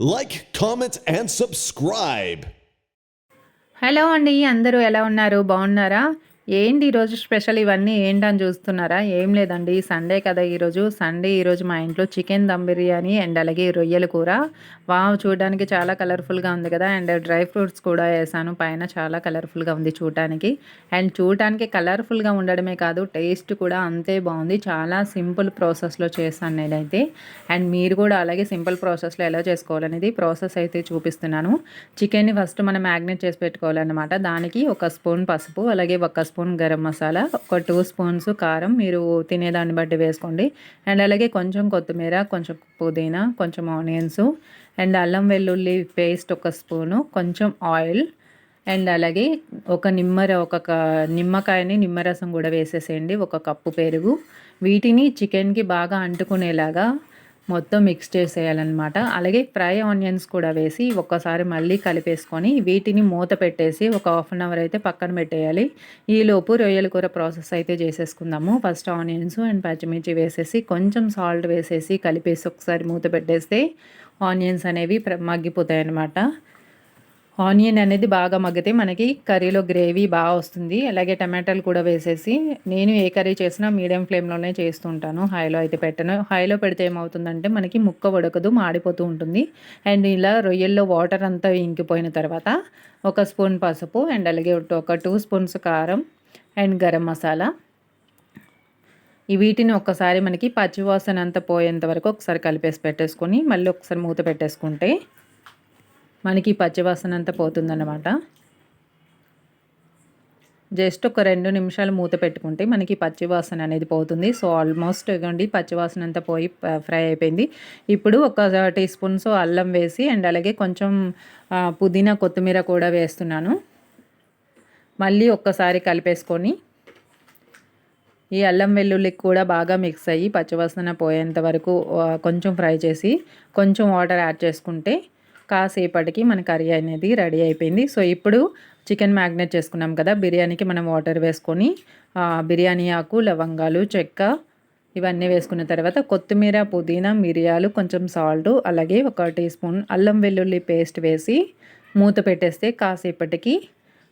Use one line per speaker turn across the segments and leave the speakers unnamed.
Like comment and subscribe
hello అండి అందరూ ఎలా ఉన్నారు బాగున్నారా ఏంటి ఈరోజు స్పెషల్ ఇవన్నీ? ఏంటని చూస్తున్నారా? ఏం లేదండి. సండే కదా ఈరోజు. సండే ఈరోజు మా ఇంట్లో చికెన్ దమ్ బిర్యానీ అండ్ అలాగే రొయ్యల కూర. వావ్ చూడడానికి చాలా కలర్ఫుల్గా ఉంది కదా. అండ్ డ్రై ఫ్రూట్స్ కూడా వేసాను. పైన చాలా కలర్ఫుల్గా ఉంది చూడటానికి అండ్ చూడటానికి కలర్ఫుల్గా ఉండడమే కాదు టేస్ట్ కూడా అంతే బాగుంది. చాలా సింపుల్ ప్రాసెస్లో చేశాను నేనైతే. అండ్ మీరు కూడా అలాగే సింపుల్ ప్రాసెస్లో ఎలా చేసుకోవాలనేది ప్రాసెస్ అయితే చూపిస్తున్నాను. చికెన్ని ఫస్ట్ మనం మ్యాగ్నేట్ చేసి పెట్టుకోవాలన్నమాట. దానికి ఒక స్పూన్ పసుపు అలాగే ఒక స్పూన్ గరం మసాలా ఒక టూ స్పూన్స్ కారం మీరు తినేదాన్ని బట్టి వేసుకోండి. అండ్ అలాగే కొంచెం కొత్తిమీర కొంచెం పుదీనా కొంచెం ఆనియన్స్ అండ్ అల్లం వెల్లుల్లి పేస్ట్ ఒక స్పూను కొంచెం ఆయిల్ అండ్ అలాగే ఒక నిమ్మర ఒక నిమ్మకాయని నిమ్మరసం కూడా వేసేసేయండి ఒక కప్పు పెరుగు. వీటిని చికెన్కి బాగా అంటుకునేలాగా మొత్తం మిక్స్ చేసేయాలన్నమాట. అలాగే ఫ్రై ఆనియన్స్ కూడా వేసి ఒక్కసారి మళ్ళీ కలిపేసుకొని వీటిని మూత పెట్టేసి ఒక హాఫ్ అన్ అవర్ అయితే పక్కన పెట్టేయాలి. ఈలోపు రొయ్యల కూర ప్రాసెస్ అయితే చేసేసుకుందాము. ఫస్ట్ ఆనియన్స్ అండ్ పచ్చిమిర్చి వేసేసి కొంచెం సాల్ట్ వేసేసి కలిపేసి ఒకసారి మూత పెట్టేస్తే ఆనియన్స్ అనేవి మగ్గిపోతాయి అన్నమాట ఆనియన్ అనేది బాగా మగ్గితే మనకి కర్రీలో గ్రేవీ బాగా వస్తుంది. అలాగే టమాటాలు కూడా వేసేసి నేను ఏ కర్రీ చేసినా మీడియం ఫ్లేమ్లోనే చేస్తుంటాను హైలో అయితే పెట్టను. హైలో పెడితే ఏమవుతుందంటే మనకి ముక్క ఉడకదు మాడిపోతూ ఉంటుంది. అండ్ ఇలా రొయ్యల్లో వాటర్ అంతా ఇంకిపోయిన తర్వాత ఒక స్పూన్ పసుపు అండ్ అలాగే ఒక టూ స్పూన్స్ కారం అండ్ గరం మసాలా. ఈ వీటిని ఒక్కసారి మనకి పచ్చివాసన అంతా పోయేంత వరకు ఒకసారి కలిపేసి పెట్టేసుకొని మళ్ళీ ఒకసారి మూత పెట్టేసుకుంటే మనకి పచ్చివాసన అంతా పోతుందన్నమాట. జస్ట్ ఒక రెండు నిమిషాలు మూత పెట్టుకుంటే మనకి పచ్చివాసన అనేది పోతుంది. సో ఆల్మోస్ట్ ఇవ్వండి పచ్చివాసన అంతా పోయి ఫ్రై అయిపోయింది. ఇప్పుడు ఒక టీ స్పూన్స్ అల్లం వేసి అండ్ అలాగే కొంచెం పుదీనా కొత్తిమీర కూడా వేస్తున్నాను. మళ్ళీ ఒక్కసారి కలిపేసుకొని ఈ అల్లం వెల్లుల్లి కూడా బాగా మిక్స్ అయ్యి పచ్చివాసన పోయేంత వరకు కొంచెం ఫ్రై చేసి కొంచెం వాటర్ యాడ్ చేసుకుంటే కాసేపటికి మన కర్రీ అనేది రెడీ అయిపోయింది. సో ఇప్పుడు చికెన్ మ్యాగ్నేట్ చేసుకున్నాం కదా బిర్యానీకి మనం వాటర్ వేసుకొని బిర్యానీ ఆకు లవంగాలు చెక్క ఇవన్నీ వేసుకున్న తర్వాత కొత్తిమీర పుదీనా మిరియాలు కొంచెం సాల్ట్ అలాగే ఒక టీ స్పూన్ అల్లం వెల్లుల్లి పేస్ట్ వేసి మూత పెట్టేస్తే కాసేపటికి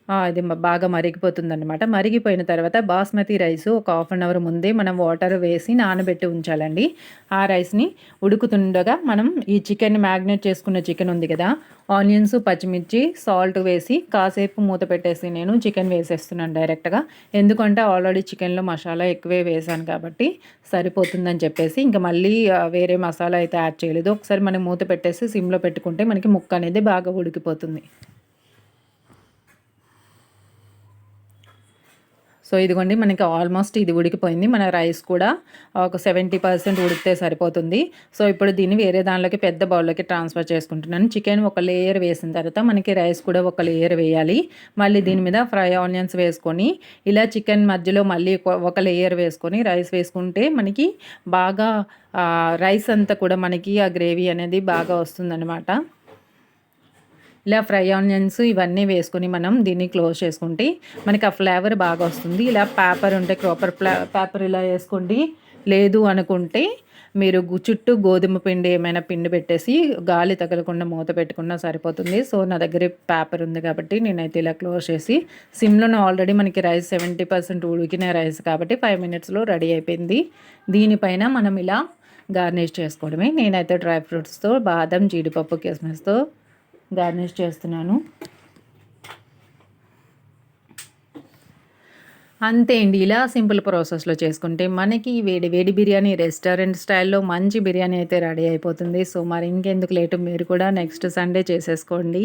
అది బాగా మరిగిపోతుందన్నమాట. మరిగిపోయిన తర్వాత బాస్మతి రైస్ ఒక హాఫ్ అన్ అవర్ ముందే మనం వాటర్ వేసి నానబెట్టి ఉంచాలండి. ఆ రైస్ని ఉడుకుతుండగా మనం ఈ చికెన్ మ్యాగ్నేట్ చేసుకున్న చికెన్ ఉంది కదా ఆనియన్స్ పచ్చిమిర్చి సాల్ట్ వేసి కాసేపు మూత పెట్టేసి నేను చికెన్ వేసేస్తున్నాను డైరెక్ట్గా. ఎందుకంటే ఆల్రెడీ చికెన్లో మసాలా ఎక్కువే వేసాను కాబట్టి సరిపోతుందని చెప్పేసి ఇంకా మళ్ళీ వేరే మసాలా అయితే యాడ్ చేయలేదు. ఒకసారి మనం మూత పెట్టేసి సిమ్లో పెట్టుకుంటే మనకి ముక్క అనేది బాగా ఉడికిపోతుంది. సో ఇదిగోండి మనకి ఆల్మోస్ట్ ఇది ఉడికిపోయింది. మన రైస్ కూడా ఒక సెవెంటీ పర్సెంట్ ఉడికితే సరిపోతుంది. సో ఇప్పుడు దీన్ని వేరే దానిలోకి పెద్ద బౌల్లోకి ట్రాన్స్ఫర్ చేసుకుంటున్నాను. చికెన్ ఒక లేయర్ వేసిన తర్వాత మనకి రైస్ కూడా ఒక లేయర్ వేయాలి. మళ్ళీ దీని మీద ఫ్రై ఆనియన్స్ వేసుకొని ఇలా చికెన్ మధ్యలో మళ్ళీ ఒక లేయర్ వేసుకొని రైస్ వేసుకుంటే మనకి బాగా రైస్ అంతా కూడా మనకి ఆ గ్రేవీ అనేది బాగా వస్తుందన్నమాట. ఇలా ఫ్రై ఆనియన్స్ ఇవన్నీ వేసుకొని మనం దీన్ని క్లోజ్ చేసుకుంటే మనకి ఆ ఫ్లేవర్ బాగా వస్తుంది. ఇలా పేపర్ ఉంటే క్రాపర్ పేపర్ ఇలా వేసుకోండి. లేదు అనుకుంటే మీరు చుట్టూ గోధుమ పిండి ఏమైనా పిండి పెట్టేసి గాలి తగలకుండా మూత పెట్టుకున్నా సరిపోతుంది. సో నా దగ్గర పేపర్ ఉంది కాబట్టి నేనైతే ఇలా క్లోజ్ చేసి సిమ్లోనే ఆల్రెడీ మనకి రైస్ సెవెంటీ పర్సెంట్ ఉడికిన రైస్ కాబట్టి ఫైవ్ మినిట్స్లో రెడీ అయిపోయింది. దీనిపైన మనం ఇలా గార్నిష్ చేసుకోవడమే. నేనైతే డ్రై ఫ్రూట్స్తో బాదం జీడిపప్పు కిస్మిస్తో గార్నిష్ చేస్తున్నాను. అంతే అండి ఇలా సింపుల్ ప్రాసెస్లో చేసుకుంటే మనకి వేడి వేడి బిర్యానీ రెస్టారెంట్ స్టైల్లో మంచి బిర్యానీ అయితే రెడీ అయిపోతుంది. సో మరి ఇంకెందుకు లేటు? మీరు కూడా నెక్స్ట్ సండే చేసేసుకోండి.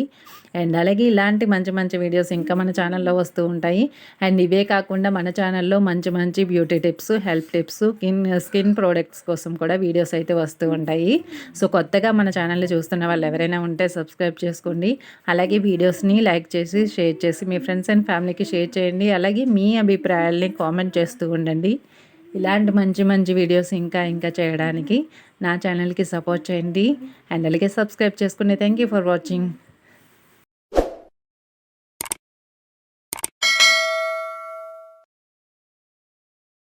అండ్ అలాగే ఇలాంటి మంచి మంచి వీడియోస్ ఇంకా మన ఛానల్లో వస్తూ ఉంటాయి. అండ్ ఇవే కాకుండా మన ఛానల్లో మంచి మంచి beauty tips health tips skin skin products కోసం కూడా వీడియోస్ అయితే వస్తూ ఉంటాయి. సో కొత్తగా మన ఛానల్ని చూస్తున్న వాళ్ళు ఎవరైనా ఉంటే సబ్స్క్రైబ్ చేసుకోండి. అలాగే వీడియోస్ని లైక్ చేసి షేర్ చేసి మీ ఫ్రెండ్స్ అండ్ ఫ్యామిలీకి షేర్ చేయండి. అలాగే మీ అభిప్రాయం అభిప్రాయాల్ని కామెంట్ చేస్తూ ఉండండి. ఇలాంటి మంచి మంచి వీడియోస్ ఇంకా ఇంకా చేయడానికి నా ఛానల్కి సపోర్ట్ చేయండి. అండ్ అలాగే సబ్స్క్రైబ్ చేసుకుని థ్యాంక్ యూ ఫర్ వాచింగ్